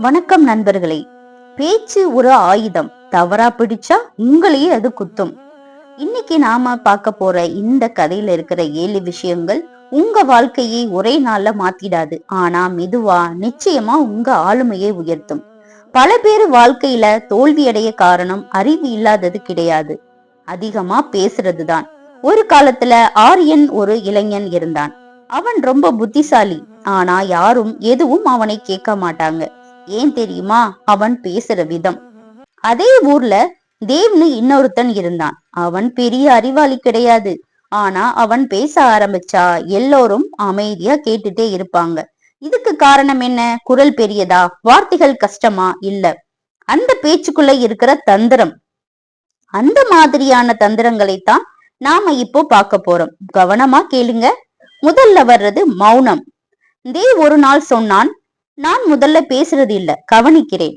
வணக்கம் நண்பர்களே. பேச்சு ஒரு ஆயுதம். தவறா பிடிச்சா உங்களையே அது குத்தும். இன்னைக்கு நாம பார்க்க போற இந்த கதையில இருக்கிற ஏழு விஷயங்கள் உங்க வாழ்க்கையை ஒரே நாள்ல மாத்திடாது. ஆனா மெதுவா நிச்சயமா உங்க ஆளுமையை உயர்த்தும். பல பேர் வாழ்க்கையில தோல்வியடைய காரணம் அறிவு இல்லாதது கிடையாது. அதிகமா பேசுறதுதான். ஒரு காலத்துல ஆரியன் ஒரு இளைஞன் இருந்தான். அவன் ரொம்ப புத்திசாலி. ஆனா யாரும் எதுவும் அவனை கேட்க மாட்டாங்க. ஏன் தெரியுமா? அவன் பேசுற விதம். அதே ஊர்ல தேவ்னு இன்னொருத்தன் இருந்தான். அவன் பெரிய அறிவாளி கிடையாது. ஆனா அவன் பேச ஆரம்பிச்சா எல்லோரும் அமைதியா கேட்டுட்டே இருப்பாங்க. இதுக்கு காரணம் என்ன? குரல் பெரியதா? வார்த்தைகள் கஷ்டமா? இல்ல. அந்த பேச்சுக்குள்ள இருக்கிற தந்திரம். அந்த மாதிரியான தந்திரங்களைத்தான் நாம இப்போ பார்க்க போறோம். கவனமா கேளுங்க. முதல்ல வர்றது மௌனம். தேவ் ஒரு நாள் சொன்னான் நான் முதல்ல பேசுறது இல்ல கவனிக்கிறேன்.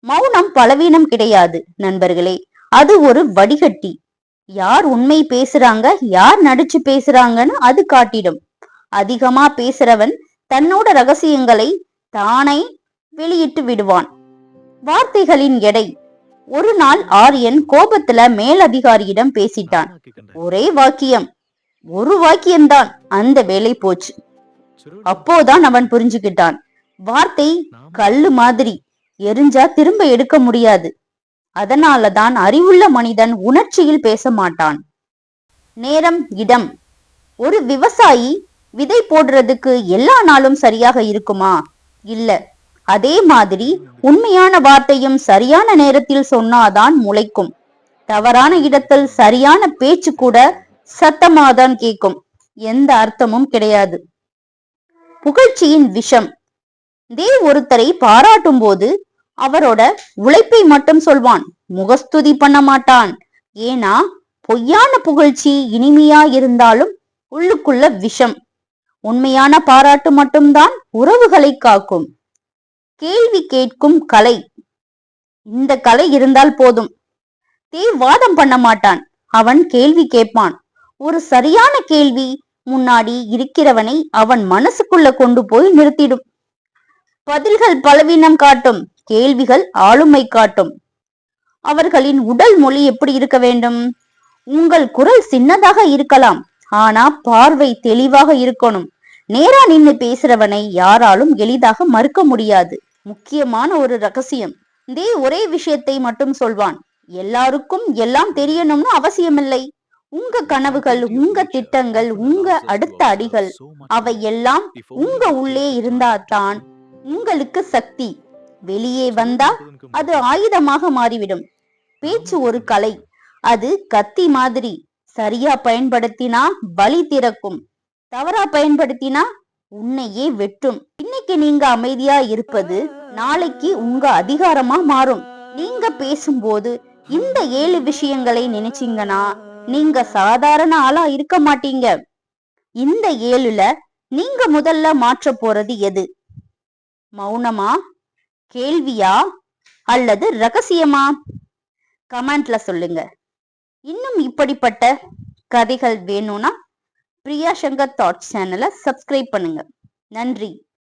மௌனம் பலவீனம் கிடையாது நண்பர்களே. அது ஒரு வடிகட்டி. யார் உண்மை பேசுறாங்க யார் நடிச்சு பேசுறாங்கன்னு அது காட்டிடும். அதிகமா பேசுறவன் தன்னோட ரகசியங்களை தானே வெளியிட்டு விடுவான். வார்த்தைகளின் எடை. ஒரு நாள் ஆரியன் கோபத்துல மேலதிகாரியிடம் பேசிட்டான். ஒரே வாக்கியம். ஒரு வாக்கியம்தான். அந்த வேலை போச்சு. அப்போதான் அவன் புரிஞ்சுக்கிட்டான். வார்த்தை கல்லு மாதிரி. எரிஞ்சா திரும்ப எடுக்க முடியாது. அதனாலதான் அறிவுள்ள மனிதன் உணர்ச்சியில் பேச மாட்டான். நேரம் இடம். ஒரு விவசாயி விதை போடுறதுக்கு எல்லா நாளும் சரியாக இருக்குமா? இல்ல. அதே மாதிரி உண்மையான வார்த்தையும் சரியான நேரத்தில் சொன்னாதான் முளைக்கும். தவறான இடத்தில் சரியான பேச்சு கூட சத்தமாதான் கேட்கும் எந்த அர்த்தமும் கிடையாது. புகழ்ச்சியின் விஷம். தேவ் ஒருத்தரை பாராட்டும் போது அவரோட உழைப்பை மட்டும் சொல்வான் முகஸ்துதி பண்ண மாட்டான். ஏன்னா பொய்யான புகழ்ச்சி இனிமையா இருந்தாலும் உள்ளுக்குள்ள விஷம். உண்மையான பாராட்டு மட்டும்தான் உறவுகளை காக்கும். கேள்வி கேட்கும் கலை. இந்த கலை இருந்தால் போதும். தேவ் வாதம் பண்ண மாட்டான். அவன் கேள்வி கேட்பான். ஒரு சரியான கேள்வி முன்னாடி இருக்கிறவனை அவன் மனசுக்குள்ள கொண்டு போய் நிறுத்திடும். பதில்கள் பலவீனம் காட்டும் கேள்விகள் ஆளுமை காட்டும். அவர்களின் உடல் மொழி எப்படி இருக்க வேண்டும்? உங்கள் குரல் சின்னதாக இருக்கலாம் ஆனா பார்வை தெளிவாக இருக்கணும். நேரா நின்னு பேசுறவனை யாராலும் எளிதாக மறுக்க முடியாது. முக்கியமான ஒரு ரகசியம். தே ஒரே விஷயத்தை மட்டும் சொல்வான். எல்லாருக்கும் எல்லாம் தெரியணும்னு அவசியமில்லை. உங்க கனவுகள் உங்க திட்டங்கள் உங்க அடுத்த அடிகள் அவை எல்லாம் உங்க உள்ளே இருந்தாதான் உங்களுக்கு சக்தி. வெளியே வந்தா அது ஆயுதமாக மாறிவிடும். பேச்சு ஒரு கலை. அது கத்தி மாதிரி. சரியா பயன்படுத்தினா பலி திறக்கும். தவறா பயன்படுத்தினா உன்னையே வெட்டும். இன்னைக்கு நீங்க அமைதியா இருப்பது நாளைக்கு உங்க அதிகாரமா மாறும். நீங்க பேசும்போது இந்த ஏழு விஷயங்களை நினைச்சீங்கன்னா நீங்க சாதாரண ஆளா இருக்க மாட்டீங்க. இந்த ஏழுல நீங்க முதல்ல மாற்ற போறது எது? மௌனமா கேள்வியா அல்லது ரகசியமா? கமெண்ட்ல சொல்லுங்க. இன்னும் இப்படிப்பட்ட கதைகள் வேணும்னா பிரியா சங்கர் தாட்ஸ் சேனலை சப்ஸ்கிரைப் பண்ணுங்க. நன்றி.